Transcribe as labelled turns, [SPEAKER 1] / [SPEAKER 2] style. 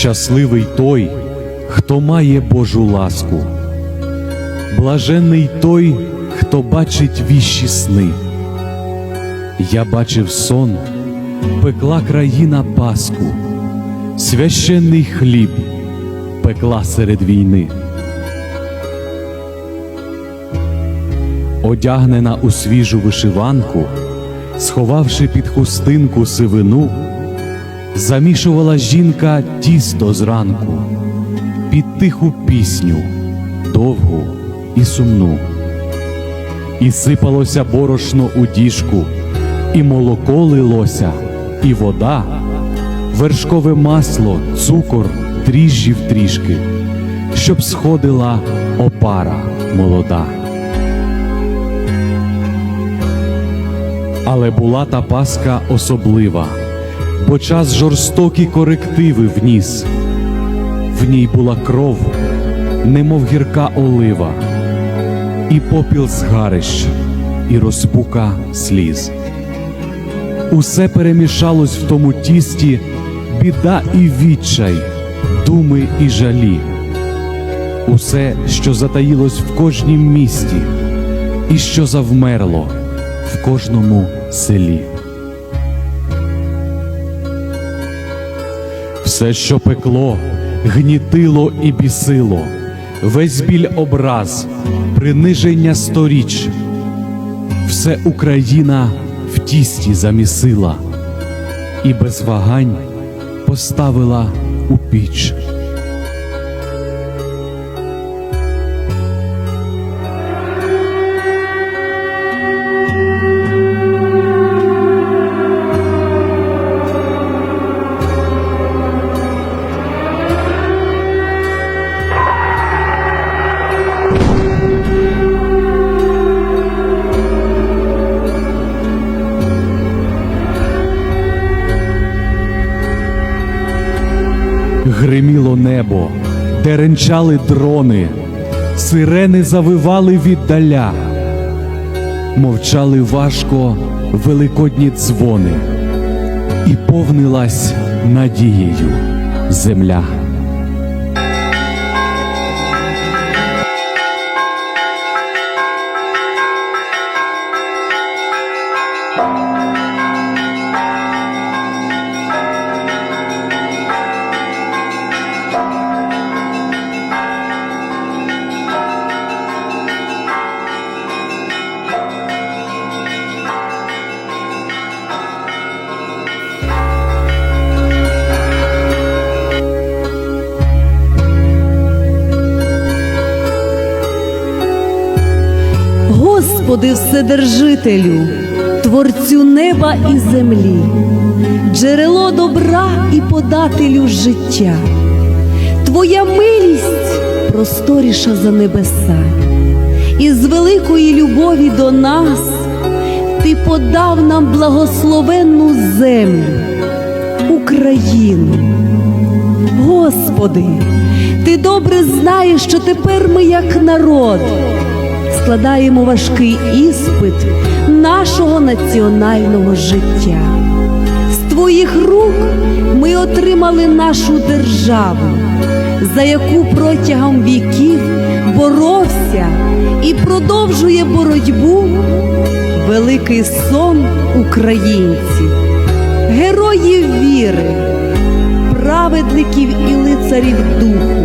[SPEAKER 1] Щасливий той, хто має Божу ласку, блаженний той, хто бачить віщі сни. Я бачив сон, пекла країна Паску, священний хліб пекла серед війни. Одягнена у свіжу вишиванку, сховавши під хустинку сивину, замішувала жінка тісто зранку під тиху пісню, довгу і сумну. І сипалося борошно у діжку, і молоко лилося, і вода, вершкове масло, цукор, дріжджів трішки, щоб сходила опара молода. Але була та паска особлива, бо час жорстокі корективи вніс. В ній була кров, немов гірка олива, і попіл згарищ, і розпука сліз. Усе перемішалось в тому тісті, біда і відчай, думи і жалі, усе, що затаїлось в кожнім місті, і що завмерло в кожному селі. Все, що пекло, гнітило і бісило, весь біль образ, приниження сторіч, все Україна в тісті замісила і без вагань поставила у піч. Гриміло небо, деренчали дрони, сирени завивали віддаля, мовчали важко великодні дзвони, і повнилась надією земля.
[SPEAKER 2] Господи Вседержителю, Творцю неба і землі, джерело добра і подателю життя, Твоя милість просторіша за небеса, і з великої любові до нас Ти подав нам благословенну землю, Україну. Господи, Ти добре знаєш, що тепер ми, як народ, складаємо важкий іспит нашого національного життя. З Твоїх рук ми отримали нашу державу, за яку протягом віків боровся і продовжує боротьбу великий сон українців, героїв віри, праведників і лицарів духу,